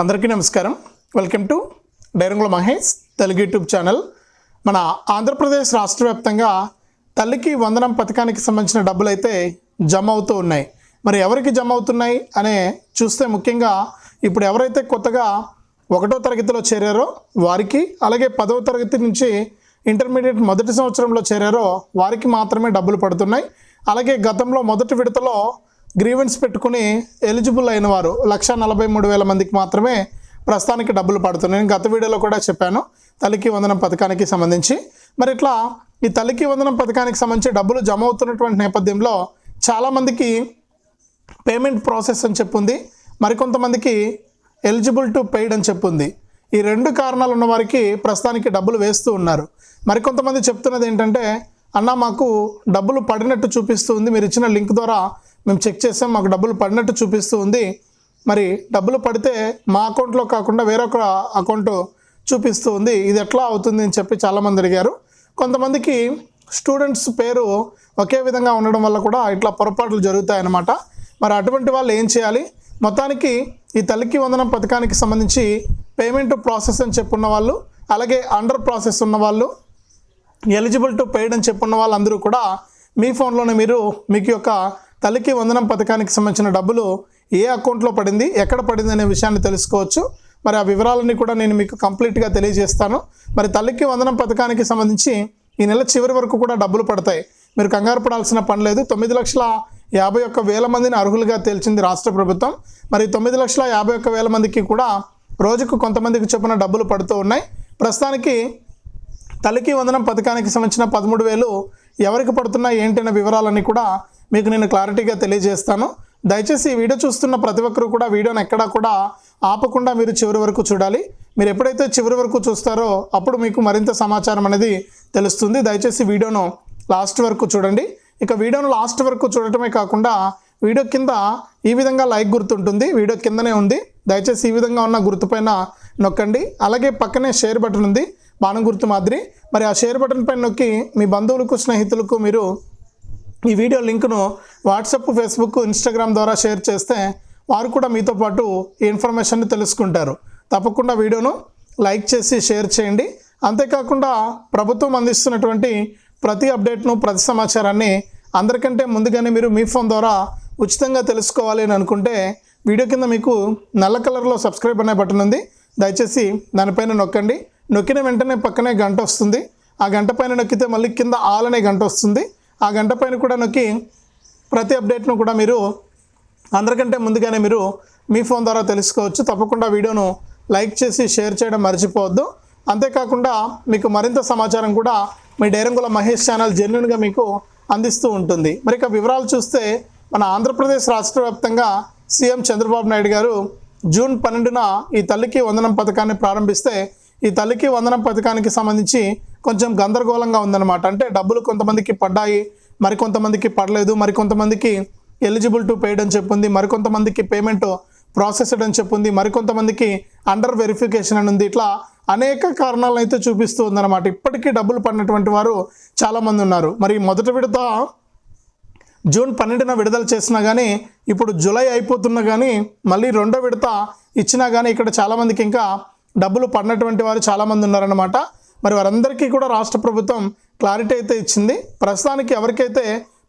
అందరికీ నమస్కారం. Welcome to Dairangula Mahesh Telugu YouTube channel. మన ఆంధ్రప్రదేశ్ రాష్ట్ర వ్యాప్తంగా తల్లికి వందనం పథకానికి సంబంధించిన డబ్బులు అయితే జమ అవుతూ ఉన్నాయి. మరి ఎవరికి జమ అవుతున్నాయి అనే చూస్తే ముఖ్యంగా ఇప్పుడు ఎవరైతే కొత్తగా ఒకటో తరగతిలో చేరారో వారికి అలాగే పదవ తరగతి నుంచి ఇంటర్మీడియట్ మొదటి సంవత్సరంలో చేరారో వారికి మాత్రమే డబ్బులు పడుతున్నాయి. అలాగే గతంలో మొదటి విడతలో గ్రీవెన్స్ పెట్టుకుని ఎలిజిబుల్ అయిన వారు లక్ష నలభై మూడు వేల మందికి మాత్రమే ప్రస్తుతానికి డబ్బులు పడుతున్నాయి. నేను గత వీడియోలో కూడా చెప్పాను తల్లికి వందనం పథకానికి సంబంధించి. మరి ఇట్లా ఈ తల్లికి వందనం పథకానికి సంబంధించి డబ్బులు జమ అవుతున్నటువంటి నేపథ్యంలో చాలామందికి పేమెంట్ ప్రాసెస్ అని చెప్పుంది మరికొంతమందికి ఎలిజిబుల్ టు పెయిడ్ అని చెప్పుంది. ఈ రెండు కారణాలు ఉన్న వారికి ప్రస్తుతానికి డబ్బులు వేస్తూ ఉన్నారు. మరికొంతమంది చెప్తున్నది ఏంటంటే అన్న మాకు డబ్బులు పడినట్టు చూపిస్తూ ఉంది. మీరు ఇచ్చిన లింక్ ద్వారా మేము చెక్ చేసాం మాకు డబ్బులు పడినట్టు చూపిస్తూ ఉంది. మరి డబ్బులు పడితే మా అకౌంట్లో కాకుండా వేరొక అకౌంట్ చూపిస్తూ ఉంది. ఇది ఎట్లా అవుతుంది అని చెప్పి చాలామంది అడిగారు. కొంతమందికి స్టూడెంట్స్ పేరు ఒకే విధంగా ఉండడం వల్ల కూడా ఇట్లా పొరపాట్లు జరుగుతాయన్నమాట. మరి అటువంటి వాళ్ళు ఏం చేయాలి? మొత్తానికి ఈ తల్లికి వందనం పథకానికి సంబంధించి పేమెంట్ ప్రాసెస్ అని చెప్పున్న వాళ్ళు అలాగే అండర్ ప్రాసెస్ ఉన్న వాళ్ళు ఎలిజిబుల్ టు పెయిడ్ అని చెప్పున్న వాళ్ళందరూ కూడా మీ ఫోన్లోనే మీరు మీకు యొక్క తల్లికి వందనం పథకానికి సంబంధించిన డబ్బులు ఏ అకౌంట్లో పడింది ఎక్కడ పడింది అనే విషయాన్ని తెలుసుకోవచ్చు. మరి ఆ వివరాలన్నీ కూడా నేను మీకు కంప్లీట్గా తెలియజేస్తాను. మరి తల్లికి వందనం పథకానికి సంబంధించి ఈ నెల చివరి వరకు కూడా డబ్బులు పడతాయి. మీరు కంగారు పడాల్సిన పని లేదు. తొమ్మిది లక్షల యాభై ఒక్క వేల మందిని అర్హులుగా తేల్చింది రాష్ట్ర ప్రభుత్వం. మరి తొమ్మిది లక్షల యాభై ఒక్క వేల మందికి కూడా రోజుకు కొంతమందికి చొప్పున డబ్బులు పడుతూ ఉన్నాయి. ప్రస్తుతానికి తల్లికి వందనం పథకానికి సంబంధించిన పదమూడు వేలు ఎవరికి పడుతున్నాయి ఏంటనే వివరాలన్నీ కూడా మీకు నేను క్లారిటీగా తెలియజేస్తాను. దయచేసి ఈ వీడియో చూస్తున్న ప్రతి ఒక్కరు కూడా వీడియోని ఎక్కడా కూడా ఆపకుండా మీరు చివరి వరకు చూడాలి. మీరు ఎప్పుడైతే చివరి వరకు చూస్తారో అప్పుడు మీకు మరింత సమాచారం అనేది తెలుస్తుంది. దయచేసి వీడియోను లాస్ట్ వరకు చూడండి. ఇక వీడియోను లాస్ట్ వరకు చూడటమే కాకుండా వీడియో కింద ఈ విధంగా లైక్ గుర్తుంటుంది. వీడియో కిందనే ఉంది. దయచేసి ఈ విధంగా ఉన్న గుర్తుపైన నొక్కండి. అలాగే పక్కనే షేర్ బటన్ ఉంది. బాణం గుర్తు మాదిరి. మరి ఆ షేర్ బటన్ పైన నొక్కి మీ బంధువులకు స్నేహితులకు మీరు ఈ వీడియో లింక్ను వాట్సాప్ ఫేస్బుక్ ఇన్స్టాగ్రామ్ ద్వారా షేర్ చేస్తే వారు కూడా మీతో పాటు ఈ ఇన్ఫర్మేషన్ని తెలుసుకుంటారు. తప్పకుండా వీడియోను లైక్ చేసి షేర్ చేయండి. అంతేకాకుండా ప్రభుత్వం అందిస్తున్నటువంటి ప్రతి అప్డేట్ను ప్రతి సమాచారాన్ని అందరికంటే ముందుగానే మీరు మీ ఫోన్ ద్వారా ఉచితంగా తెలుసుకోవాలి అని అనుకుంటే వీడియో కింద మీకు నల్ల కలర్లో సబ్స్క్రైబ్ అనే బటన్ ఉంది. దయచేసి దానిపైన నొక్కండి. నొక్కిన వెంటనే పక్కనే గంట వస్తుంది. ఆ గంట పైన నొక్కితే మళ్ళీ కింద ఆల్ అనే గంట వస్తుంది. ఆ గంట పైన కూడా నొక్కి ప్రతి అప్డేట్ను కూడా మీరు అందరికంటే ముందుగానే మీరు మీ ఫోన్ ద్వారా తెలుసుకోవచ్చు. తప్పకుండా వీడియోను లైక్ చేసి షేర్ చేయడం మర్చిపోవద్దు. అంతేకాకుండా మీకు మరింత సమాచారం కూడా మీ డైరంగుల మహేష్ ఛానల్ జెన్యున్గా మీకు అందిస్తూ ఉంటుంది. మరి ఇక వివరాలు చూస్తే మన ఆంధ్రప్రదేశ్ రాష్ట్ర వ్యాప్తంగా సీఎం చంద్రబాబు నాయుడు గారు జూన్ పన్నెండున ఈ తల్లికి వందనం పథకాన్ని ప్రారంభిస్తే ఈ తల్లికి వందనం పథకానికి సంబంధించి కొంచెం గందరగోళంగా ఉందన్నమాట. అంటే డబ్బులు కొంతమందికి పడ్డాయి మరికొంతమందికి పడలేదు మరికొంతమందికి ఎలిజిబుల్ టు పేడ్ అని చెప్పింది మరికొంతమందికి పేమెంట్ ప్రాసెస్డ్ అని చెప్పింది మరికొంతమందికి అండర్ వెరిఫికేషన్ అని ఉంది. ఇట్లా అనేక కారణాలను అయితే చూపిస్తూ ఉందన్నమాట. ఇప్పటికీ డబ్బులు పడినటువంటి వారు చాలామంది ఉన్నారు. మరి మొదటి విడత జూన్ పన్నెండున విడుదల చేసినా కానీ ఇప్పుడు జూలై అయిపోతున్నా కానీ మళ్ళీ రెండో విడత ఇచ్చినా కానీ ఇక్కడ చాలామందికి ఇంకా డబ్బులు పడినటువంటి వారు చాలామంది ఉన్నారన్నమాట. మరి వారందరికీ కూడా రాష్ట్ర ప్రభుత్వం క్లారిటీ అయితే ఇచ్చింది. ప్రస్తుతానికి ఎవరికైతే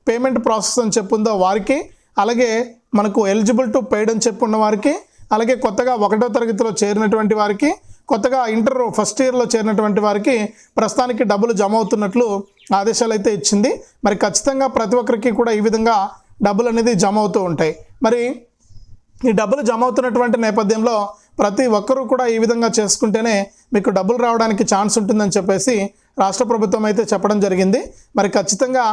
పేమెంట్ ప్రాసెస్ అని చెప్పుందో వారికి అలాగే మనకు ఎలిజిబుల్ టు పెయిడ్ అని చెప్పున్న వారికి అలాగే కొత్తగా ఒకటో తరగతిలో చేరినటువంటి వారికి కొత్తగా ఇంటర్ ఫస్ట్ ఇయర్లో చేరినటువంటి వారికి ప్రస్తుతానికి డబ్బులు జమ అవుతున్నట్లు ఆదేశాలు అయితే ఇచ్చింది. మరి ఖచ్చితంగా ప్రతి ఒక్కరికి కూడా ఈ విధంగా డబ్బులు అనేది జమ అవుతూ ఉంటాయి. మరి ఈ డబ్బులు జమ అవుతున్నటువంటి నేపథ్యంలో ప్రతి ఒక్కరూ కూడా ఈ విధంగా చేసుకుంటేనే మీకు డబ్బులు రావడానికి ఛాన్స్ ఉంటుందని చెప్పేసి రాష్ట్ర ప్రభుత్వం అయితే చెప్పడం జరిగింది. మరి ఖచ్చితంగా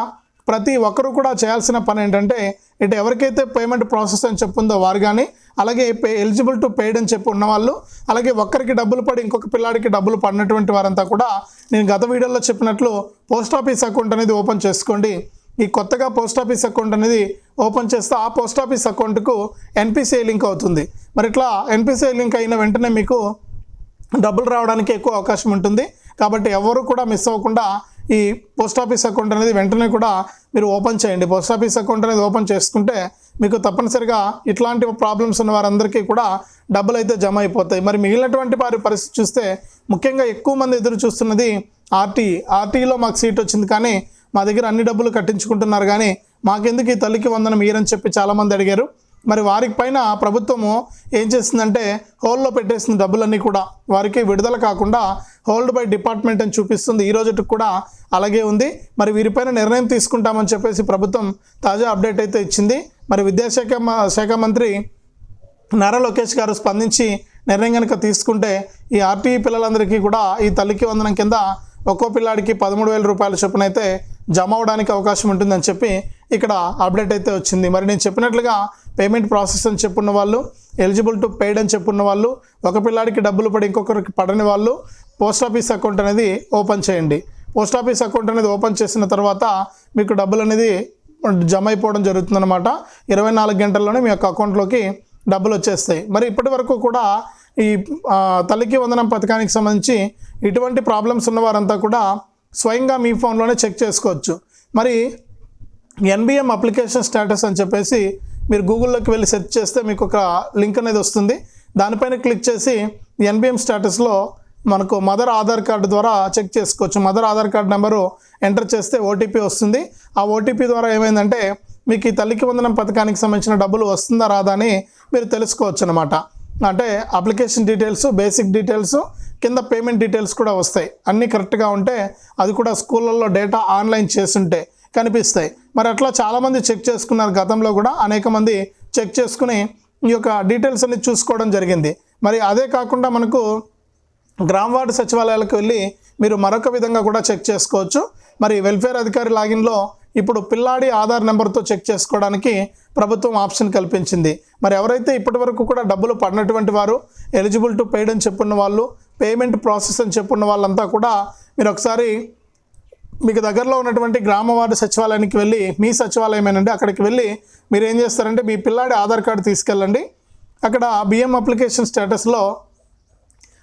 ప్రతి ఒక్కరూ కూడా చేయాల్సిన పని ఏంటంటే ఇటు ఎవరికైతే పేమెంట్ ప్రాసెస్ అని చెప్పుందో వారు కానీ అలాగే పే ఎలిజిబుల్ టు పెయిడ్ అని చెప్పి ఉన్నవాళ్ళు అలాగే ఒక్కరికి డబ్బులు పడి ఇంకొక పిల్లాడికి డబ్బులు పడినటువంటి వారంతా కూడా నేను గత వీడియోలో చెప్పినట్లు పోస్ట్ ఆఫీస్ అకౌంట్ అనేది ఓపెన్ చేసుకోండి. ఈ కొత్తగా పోస్ట్ ఆఫీస్ అకౌంట్ అనేది ఓపెన్ చేస్తే ఆ పోస్ట్ ఆఫీస్ అకౌంట్కు ఎన్పిసిఐ లింక్ అవుతుంది. మరి ఇట్లా ఎన్పిసిఐ లింక్ అయిన వెంటనే మీకు డబ్బులు రావడానికి ఎక్కువ అవకాశం ఉంటుంది. కాబట్టి ఎవరు కూడా మిస్ అవ్వకుండా ఈ పోస్ట్ ఆఫీస్ అకౌంట్ అనేది వెంటనే కూడా మీరు ఓపెన్ చేయండి. పోస్ట్ ఆఫీస్ అకౌంట్ అనేది ఓపెన్ చేసుకుంటే మీకు తప్పనిసరిగా ఇట్లాంటి ప్రాబ్లమ్స్ ఉన్న వారందరికీ కూడా డబ్బులు అయితే జమ అయిపోతాయి. మరి మిగిలినటువంటి వారి పరిస్థితి చూస్తే ముఖ్యంగా ఎక్కువ మంది ఎదురు చూస్తున్నది ఆర్టీ ఆర్టీలో మాకు సీట్ వచ్చింది కానీ మా దగ్గర అన్ని డబ్బులు కట్టించుకుంటున్నారు కానీ మాకెందుకు ఈ తల్లికి వందనం మీరని చెప్పి చాలామంది అడిగారు. మరి వారికి పైన ప్రభుత్వము ఏం చేస్తుందంటే హోల్డ్లో పెట్టేసిన డబ్బులన్నీ కూడా వారికి విడుదల కాకుండా హోల్డ్ బై డిపార్ట్మెంట్ అని చూపిస్తుంది. ఈ రోజుకి కూడా అలాగే ఉంది. మరి వీరిపైన నిర్ణయం తీసుకుంటామని చెప్పేసి ప్రభుత్వం తాజా అప్డేట్ అయితే ఇచ్చింది. మరి విద్యాశాఖ మ- శాఖ మంత్రి నారా లోకేష్ గారు స్పందించి నిర్ణయం కనుక తీసుకుంటే ఈ ఆర్టీఈ పిల్లలందరికీ కూడా ఈ తల్లికి వందనం కింద ఒక్కో పిల్లాడికి పదమూడు వేల రూపాయల చొప్పున అయితే జమ అవడానికి అవకాశం ఉంటుందని చెప్పి ఇక్కడ అప్డేట్ అయితే వచ్చింది. మరి నేను చెప్పినట్లుగా పేమెంట్ ప్రాసెస్ అని చెప్పున్న వాళ్ళు ఎలిజిబుల్ టు పెయిడ్ అని చెప్పున్న వాళ్ళు ఒక పిల్లాడికి డబ్బులు పడి ఇంకొకరికి పడని వాళ్ళు పోస్ట్ ఆఫీస్ అకౌంట్ అనేది ఓపెన్ చేయండి. పోస్ట్ ఆఫీస్ అకౌంట్ అనేది ఓపెన్ చేసిన తర్వాత మీకు డబ్బులు అనేది జమ అయిపోవడం జరుగుతుందన్నమాట. ఇరవై నాలుగు గంటల్లోనే మీ యొక్క అకౌంట్లోకి డబ్బులు వచ్చేస్తాయి. మరి ఇప్పటి వరకు కూడా ఈ తల్లికి వందనం పథకానికి సంబంధించి ఇటువంటి ప్రాబ్లమ్స్ ఉన్న వారంతా కూడా స్వయంగా మీ ఫోన్లోనే చెక్ చేసుకోవచ్చు. మరి ఎన్బిఎం అప్లికేషన్ స్టేటస్ అని చెప్పేసి మీరు గూగుల్లోకి వెళ్ళి సెర్చ్ చేస్తే మీకు ఒక లింక్ అనేది వస్తుంది. దానిపైన క్లిక్ చేసి ఎన్బిఎం స్టేటస్లో మనకు మదర్ ఆధార్ కార్డు ద్వారా చెక్ చేసుకోవచ్చు. Mother Aadhaar card number enter చేస్తే ఓటీపీ వస్తుంది. ఆ ఓటీపీ ద్వారా ఏమైందంటే మీకు ఈ తల్లికి వందనం పథకానికి సంబంధించిన డబ్బులు వస్తుందా రాదా అని మీరు తెలుసుకోవచ్చు అనమాట అంటే అప్లికేషన్ డీటెయిల్స్ బేసిక్ డీటెయిల్స్ కింద పేమెంట్ డీటెయిల్స్ కూడా వస్తాయి. అన్నీ కరెక్ట్గా ఉంటే అది కూడా స్కూళ్ళల్లో డేటా ఆన్లైన్ చేస్తుంటే కనిపిస్తాయి. మరి అట్లా చాలామంది చెక్ చేసుకున్నారు గతంలో కూడా. అనేక మంది చెక్ చేసుకుని ఈ యొక్క డీటెయిల్స్ అన్ని చూసుకోవడం జరిగింది. మరి అదే కాకుండా మనకు గ్రామ వార్డు సచివాలయాలకు వెళ్ళి మీరు మరొక విధంగా కూడా చెక్ చేసుకోవచ్చు. మరి వెల్ఫేర్ అధికారి లాగిన్లో ఇప్పుడు పిల్లాడి ఆధార్ నెంబర్తో చెక్ చేసుకోవడానికి ప్రభుత్వం ఆప్షన్ కల్పించింది. మరి ఎవరైతే ఇప్పటి వరకు కూడా డబ్బులు పడినటువంటి వారు ఎలిజిబుల్ టు పెయిడ్ అని చెప్పున్న వాళ్ళు పేమెంట్ ప్రాసెస్ అని చెప్పున్న వాళ్ళంతా కూడా మీరు ఒకసారి మీకు దగ్గరలో ఉన్నటువంటి గ్రామ వార్డు సచివాలయానికి వెళ్ళి మీ సచివాలయమేనండి అక్కడికి వెళ్ళి మీరు ఏం చేస్తారంటే మీ పిల్లాడి ఆధార్ కార్డు తీసుకెళ్ళండి. అక్కడ బిఎం అప్లికేషన్ స్టేటస్లో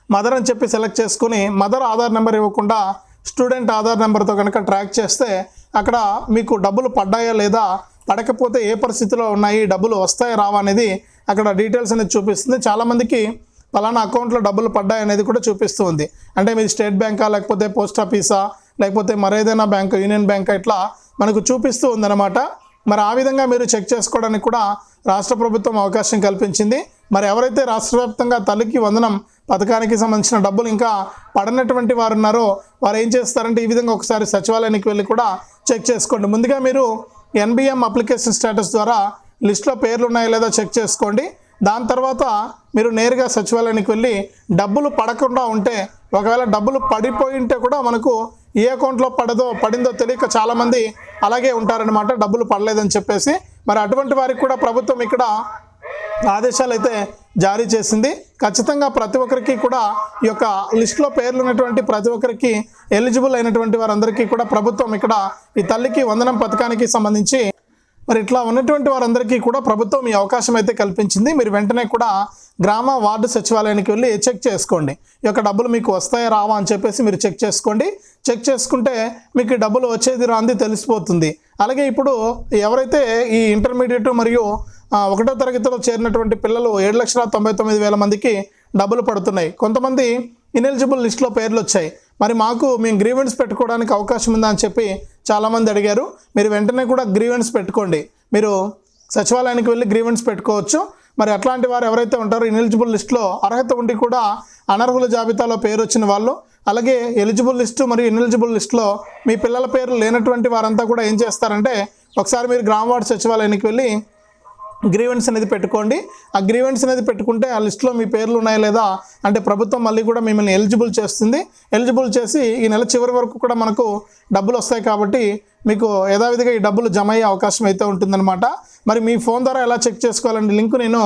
మదర్ అని చెప్పి సెలెక్ట్ చేసుకుని మదర్ ఆధార్ నెంబర్ ఇవ్వకుండా స్టూడెంట్ ఆధార్ నెంబర్తో కనుక ట్రాక్ చేస్తే అక్కడ మీకు డబ్బులు పడ్డాయా లేదా? పడకపోతే ఏ పరిస్థితిలో ఉన్నాయి? డబ్బులు వస్తాయా రావా అనేది అక్కడ డీటెయిల్స్ అనేది చూపిస్తుంది. చాలామందికి పలానా అకౌంట్లో డబ్బులు పడ్డాయి అనేది కూడా చూపిస్తూ ఉంది. అంటే మీది స్టేట్ బ్యాంకా లేకపోతే పోస్ట్ ఆఫీసా లేకపోతే మరేదైనా బ్యాంక్ యూనియన్ బ్యాంక్ ఇట్లా మనకు చూపిస్తూ ఉందన్నమాట. మరి ఆ విధంగా మీరు చెక్ చేసుకోవడానికి కూడా రాష్ట్ర ప్రభుత్వం అవకాశం కల్పించింది. మరి ఎవరైతే రాష్ట్ర వ్యాప్తంగా తల్లికి వందనం పథకానికి సంబంధించిన డబ్బులు ఇంకా పడనటువంటి వారు ఉన్నారో వారు ఏం చేస్తారంటే ఈ విధంగా ఒకసారి సచివాలయానికి వెళ్ళి కూడా చెక్ చేసుకోండి. ముందుగా మీరు ఎన్బిఎం అప్లికేషన్ స్టేటస్ ద్వారా లిస్ట్లో పేర్లు ఉన్నాయో లేదో చెక్ చేసుకోండి. దాని తర్వాత మీరు నేరుగా సచివాలయానికి వెళ్ళి డబ్బులు పడకుండా ఉంటే ఒకవేళ డబ్బులు పడిపోయి ఉంటే కూడా మనకు ఏ అకౌంట్లో పడదో పడిందో తెలియక చాలామంది అలాగే ఉంటారనమాట డబ్బులు పడలేదని చెప్పేసి. మరి అటువంటి వారికి కూడా ప్రభుత్వం ఇక్కడ ఆదేశాలు అయితే జారీ చేసింది. ఖచ్చితంగా ప్రతి ఒక్కరికి కూడా ఈ యొక్క లిస్టులో పేర్లు ఉన్నటువంటి ప్రతి ఒక్కరికి ఎలిజిబుల్ అయినటువంటి వారందరికీ కూడా ప్రభుత్వం ఇక్కడ ఈ తల్లికి వందనం పథకానికి సంబంధించి మరి ఇట్లా ఉన్నటువంటి వారందరికీ కూడా ప్రభుత్వం ఈ అవకాశం అయితే కల్పించింది. మీరు వెంటనే కూడా గ్రామ వార్డు సచివాలయానికి వెళ్ళి చెక్ చేసుకోండి. ఈ యొక్క డబ్బులు మీకు వస్తాయా రావా అని చెప్పేసి మీరు చెక్ చేసుకోండి. చెక్ చేసుకుంటే మీకు డబ్బులు వచ్చేది రాంది తెలిసిపోతుంది. అలాగే ఇప్పుడు ఎవరైతే ఈ ఇంటర్మీడియట్ మరియు ఒకటో తరగతిలో చేరినటువంటి పిల్లలు ఏడు లక్షల తొంభై తొమ్మిది వేల మందికి డబ్బులు పడుతున్నాయి. కొంతమంది ఇనెలిజిబుల్ లిస్ట్లో పేర్లు వచ్చాయి. మరి మాకు మేము గ్రీవెన్స్ పెట్టుకోవడానికి అవకాశం ఉందా అని చెప్పి చాలామంది అడిగారు. మీరు వెంటనే కూడా గ్రీవెన్స్ పెట్టుకోండి. మీరు సచివాలయానికి వెళ్ళి గ్రీవెన్స్ పెట్టుకోవచ్చు. మరి అట్లాంటి వారు ఎవరైతే ఉంటారో ఇనెలిజిబుల్ లిస్ట్లో అర్హత ఉండి కూడా అనర్హుల జాబితాలో పేరు వచ్చిన వాళ్ళు అలాగే ఎలిజిబుల్ లిస్టు మరియు ఇనెలిజిబుల్ లిస్ట్లో మీ పిల్లల పేర్లు లేనటువంటి వారంతా కూడా ఏం చేస్తారంటే ఒకసారి మీరు గ్రామ వార్డు సచివాలయానికి వెళ్ళి గ్రీవెన్స్ అనేది పెట్టుకోండి. ఆ గ్రీవెన్స్ అనేది పెట్టుకుంటే ఆ లిస్ట్లో మీ పేర్లు ఉన్నాయా లేదా? అంటే ప్రభుత్వం మళ్ళీ కూడా మిమ్మల్ని ఎలిజిబుల్ చేస్తుంది. ఎలిజిబుల్ చేసి ఈ నెల చివరి వరకు కూడా మనకు డబ్బులు వస్తాయి కాబట్టి మీకు యథావిధిగా ఈ డబ్బులు జమ అయ్యే అవకాశం అయితే ఉంటుందన్నమాట. మరి మీ ఫోన్ ద్వారా ఎలా చెక్ చేసుకోవాలండి? లింక్ నేను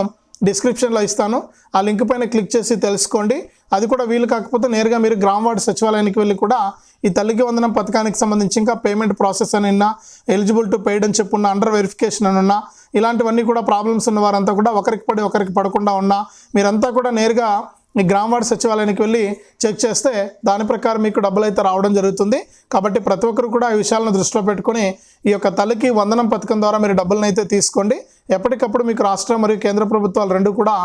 డిస్క్రిప్షన్లో ఇస్తాను. ఆ లింక్ పైన క్లిక్ చేసి తెలుసుకోండి. అది కూడా వీలు కాకపోతే నేరుగా మీరు గ్రామ వార్డు సచివాలయానికి వెళ్ళి కూడా ఈ తల్లికి వందనం పథకానికి సంబంధించి ఇంకా పేమెంట్ ప్రాసెస్ అని ఉన్నా ఎలిజిబుల్ టు పెయిడ్ అని చెప్పున్నా అండర్ వెరిఫికేషన్ అని ఉన్నా ఇలాంటివన్నీ కూడా ప్రాబ్లమ్స్ ఉన్న వారంతా కూడా ఒకరికి పడి ఒకరికి పడకుండా ఉన్నా మీరంతా కూడా నేరుగా మీ గ్రామవాడ సచివాలయానికి వెళ్ళి చెక్ చేస్తే దాని ప్రకారం మీకు డబ్బులు అయితే రావడం జరుగుతుంది. కాబట్టి ప్రతి ఒక్కరు కూడా ఈ విషయాలను దృష్టిలో పెట్టుకొని ఈ యొక్క తల్లికి వందనం పథకం ద్వారా మీరు డబ్బులను అయితే తీసుకోండి. ఎప్పటికప్పుడు మీకు రాష్ట్ర మరియు కేంద్ర ప్రభుత్వాలు రెండు కూడా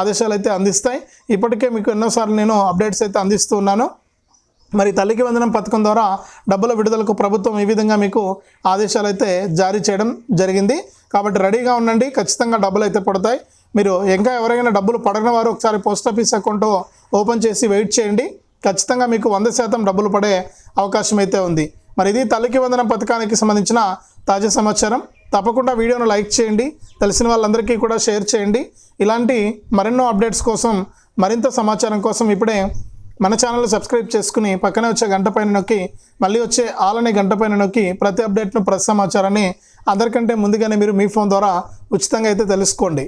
ఆదేశాలు అయితే అందిస్తాయి. ఇప్పటికే మీకు ఎన్నోసార్లు నేను అప్డేట్స్ అయితే అందిస్తూ ఉన్నాను. మరి తల్లికి వందనం పథకం ద్వారా డబ్బుల విడుదలకు ప్రభుత్వం ఈ విధంగా మీకు ఆదేశాలు అయితే జారీ చేయడం జరిగింది. కాబట్టి రెడీగా ఉండండి. ఖచ్చితంగా డబ్బులు అయితే పడతాయి. మీరు ఇంకా ఎవరైనా డబ్బులు పడని వారు ఒకసారి పోస్ట్ ఆఫీస్ అకౌంట్ ఓపెన్ చేసి వెయిట్ చేయండి. ఖచ్చితంగా మీకు వంద శాతం డబ్బులు పడే అవకాశం అయితే ఉంది. మరి ఇది తల్లికి వందనం పథకానికి సంబంధించిన తాజా సమాచారం. తప్పకుండా వీడియోను లైక్ చేయండి. తెలిసిన వాళ్ళందరికీ కూడా షేర్ చేయండి. ఇలాంటి మరెన్నో అప్డేట్స్ కోసం మరింత సమాచారం కోసం ఇప్పుడే మన ఛానల్ సబ్స్క్రైబ్ చేసుకుని పక్కనే వచ్చే గంట పైన నొక్కి మళ్ళీ వచ్చే ఆలనే గంట పైన నొక్కి ప్రతి అప్డేట్ను ప్రతి సమాచారాన్ని అందరికంటే ముందుగానే మీరు మీ ఫోన్ ద్వారా ఉచితంగా అయితే తెలుసుకోండి.